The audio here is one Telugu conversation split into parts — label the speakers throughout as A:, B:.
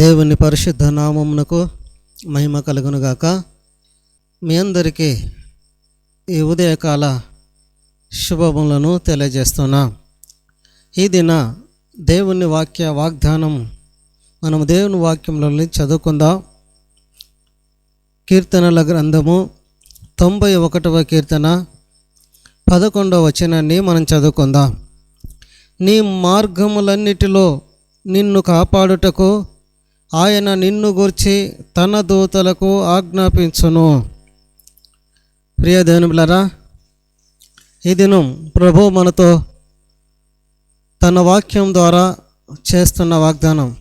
A: దేవుని పరిశుద్ధ నామమునకు మహిమ కలుగునుగాక. మీ అందరికీ ఈ ఉదయకాల శుభములను తెలియజేస్తున్నా. ఈ దిన దేవుని వాక్య వాగ్దానం మనం దేవుని వాక్యంలోని చదువుకుందాం. కీర్తనల గ్రంథము తొంభై ఒకటవ కీర్తన పదకొండవ వచనాన్ని మనం చదువుకుందాం. నీ మార్గములన్నిటిలో నిన్ను కాపాడుటకు ఆయన నిన్ను గూర్చి తన దూతలకు ఆజ్ఞాపించును. ప్రియ దేవునులరా ఈ దినం ప్రభు మనతో తన వాక్యం ద్వారా చేస్తున్న వాగ్దానం.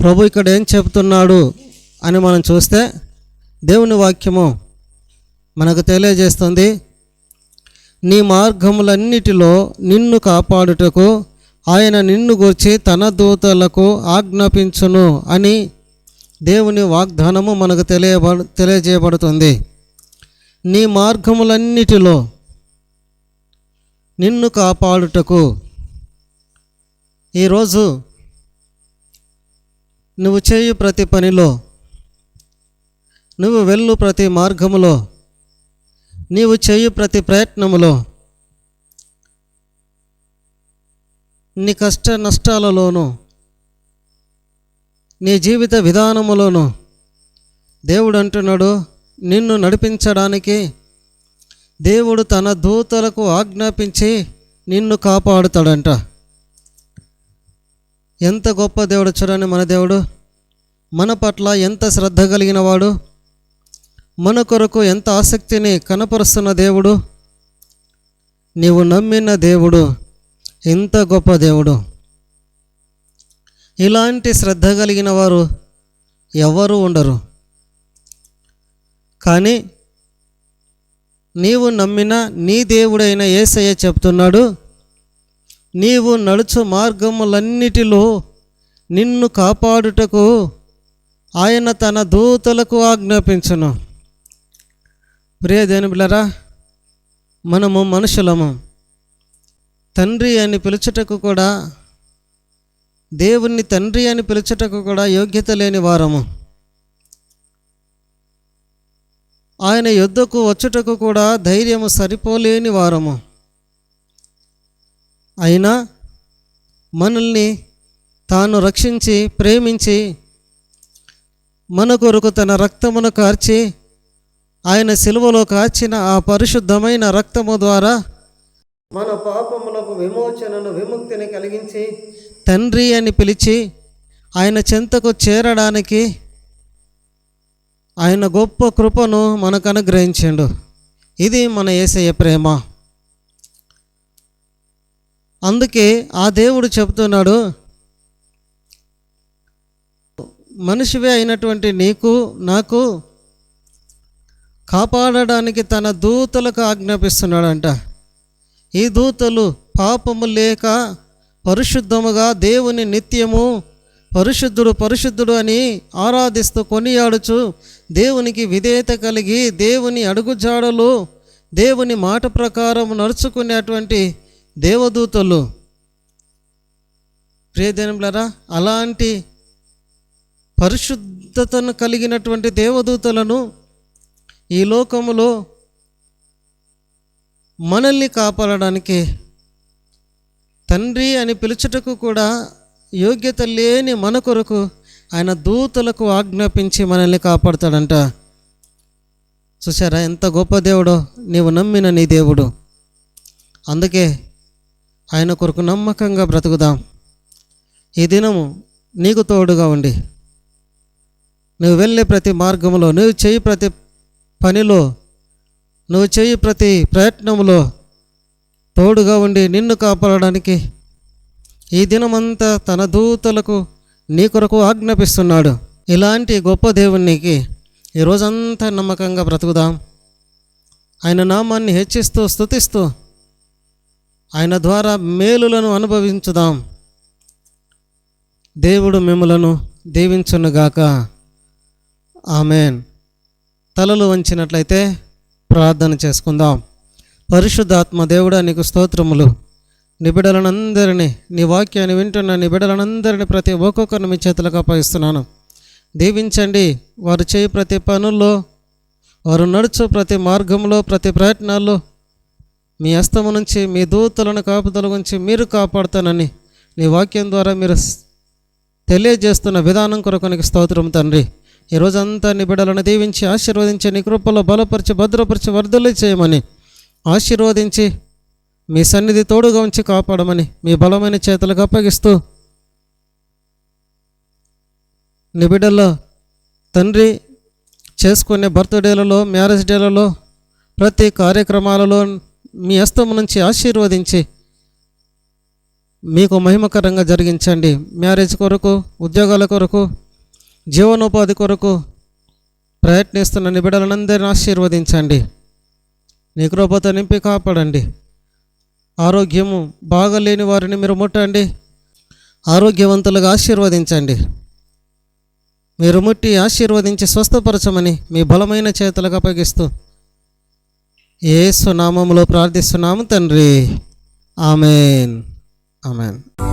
A: ప్రభు ఇక్కడ ఏం చెబుతున్నాడు అని మనం చూస్తే దేవుని వాక్యము మనకు తెలియజేస్తుంది నీ మార్గములన్నిటిలో నిన్ను కాపాడుటకు ఆయన నిన్ను గూర్చి తన దూతలకు ఆజ్ఞాపించును అని దేవుని వాగ్దానము మనకు తెలియబ తెలియజేయబడుతుంది. నీ మార్గములన్నిటిలో నిన్ను కాపాడుటకు ఈరోజు నువ్వు చేయు ప్రతి పనిలో నువ్వు వెళ్ళు ప్రతి మార్గములో నీవు చేయు ప్రతి ప్రయత్నములో నీ కష్ట నష్టాలలోనూ నీ జీవిత విధానములోనూ దేవుడు అంటున్నాడు నిన్ను నడిపించడానికి దేవుడు తన దూతలకు ఆజ్ఞాపించి నిన్ను కాపాడుతాడంట. ఎంత గొప్ప దేవుడు చూడండి మన దేవుడు. మన పట్ల ఎంత శ్రద్ధ కలిగిన వాడు. మన కొరకు ఎంత ఆసక్తిని కనపరుస్తున్న దేవుడు. నీవు నమ్మిన దేవుడు. ఎంత గొప్ప దేవుడు. ఇలాంటి శ్రద్ధ కలిగిన వారు ఎవరు ఉండరు. కానీ నీవు నమ్మిన నీ దేవుడైన ఏసయ్య చెప్తున్నాడు నీవు నడుచు మార్గములన్నిటిలో నిన్ను కాపాడుటకు ఆయన తన దూతలకు ఆజ్ఞాపించును. ప్రియ దేనిబిలరా మనము మనుషులము. తండ్రి అని పిలుచుటకు కూడా దేవుణ్ణి తండ్రి అని పిలుచుటకు కూడా యోగ్యత లేని వారము. ఆయన యుద్ధకు వచ్చుటకు కూడా ధైర్యము సరిపోలేని వారము. అయినా మనల్ని తాను రక్షించి ప్రేమించి మన కొరకు తన రక్తమును కార్చి ఆయన సిలువలో కార్చిన ఆ పరిశుద్ధమైన రక్తము ద్వారా మన పాపములకు విమోచనను విముక్తిని కలిగించి తండ్రి అని పిలిచి ఆయన చెంతకు చేరడానికి ఆయన గొప్ప కృపను మనకు అనుగ్రహించాడు. ఇది మన ఏసయ్య ప్రేమ. అందుకే ఆ దేవుడు చెబుతున్నాడు మనిషివే అయినటువంటి నీకు నాకు కాపాడడానికి తన దూతలకు ఆజ్ఞాపిస్తున్నాడంట. ఈ దూతలు పాపము లేక పరిశుద్ధముగా దేవుని నిత్యము పరిశుద్ధుడు పరిశుద్ధుడు అని ఆరాధిస్తూ కొనియాడుచు దేవునికి విధేయత కలిగి దేవుని అడుగుజాడలు దేవుని మాట ప్రకారం నడుచుకునేటువంటి దేవదూతలు. ప్రియజనములరా అలాంటి పరిశుద్ధతను కలిగినటువంటి దేవదూతలను ఈ లోకములో మనల్ని కాపాడడానికి తండ్రి అని పిలుచుటకు కూడా యోగ్యత లేని మన కొరకు ఆయన దూతలకు ఆజ్ఞాపించి మనల్ని కాపాడుతాడంట. చూసారా ఎంత గొప్ప దేవుడో. నీవు నమ్మిన నీ దేవుడు. అందుకే ఆయన కొరకు నమ్మకంగా బ్రతుకుదాం. ఈ దినము నీకు తోడుగా ఉండి నువ్వు వెళ్ళే ప్రతి మార్గంలో నువ్వు చేయి ప్రతి పనిలో నువ్వు చేయి ప్రతి ప్రయత్నంలో తోడుగా ఉండి నిన్ను కాపాడడానికి ఈ దినమంతా తన దూతలకు నీ కొరకు ఆజ్ఞాపిస్తున్నాడు. ఇలాంటి గొప్ప దేవునికి ఈ రోజంతా నమ్మకంగా బ్రతుకుదాం. ఆయన నామాన్ని హెచ్చిస్తూ స్తుతిస్తూ ఆయన ద్వారా మేలులను అనుభవించుదాం. దేవుడు మిమ్మలను దీవించునుగాక. ఆమెన్. తలలు వంచినట్లయితే ప్రార్థన చేసుకుందాం. పరిశుద్ధాత్మ దేవుడా నీకు స్తోత్రములు. నిబిడలనందరినీ నీ వాక్యాన్ని వింటున్న నిబిడలనందరినీ ప్రతి ఒక్కొక్కరిని మీ చేతులకు అప్పగిస్తున్నాను దీవించండి. వారు చేయి ప్రతి పనుల్లో వారు నడుచు ప్రతి మార్గంలో ప్రతి ప్రయత్నాల్లో మీ అస్తము నుంచి మీ దూతలను కాపుదల గురించి మీరు కాపాడుతానని నీ వాక్యం ద్వారా మీరు తెలియజేస్తున్న విధానం కొరకు నీకు స్తోత్రం తండ్రి. ఈ రోజంతా నీ బిడ్డలను దీవించి ఆశీర్వదించి నీ కృపలో బలపరిచి భద్రపరిచి వర్ధలు చేయమని ఆశీర్వదించి మీ సన్నిధి తోడుగా ఉంచి కాపాడమని మీ బలమైన చేతులకు అప్పగిస్తూ నీ బిడ్డల్లో తండ్రి చేసుకునే బర్త్డేలలో మ్యారేజ్ డేలలో ప్రతి కార్యక్రమాలలో మీ హస్తం నుంచి ఆశీర్వదించి మీకు మహిమకరంగా జరిగించండి. మ్యారేజ్ కొరకు ఉద్యోగాల కొరకు జీవనోపాధి కొరకు ప్రయత్నిస్తున్న నిబిడలందరిని ఆశీర్వదించండి. నీ కృపతో నింపి కాపాడండి. ఆరోగ్యము బాగలేని వారిని మీరు ముట్టండి. ఆరోగ్యవంతులుగా ఆశీర్వదించండి. మీరు ముట్టి ఆశీర్వదించి స్వస్థపరచమని మీ బలమైన చేతులకు అప్పగిస్తూ ఏ సునామంలో ప్రార్థిస్తున్నాము తండ్రి. ఆమెన్. ఆమెన్.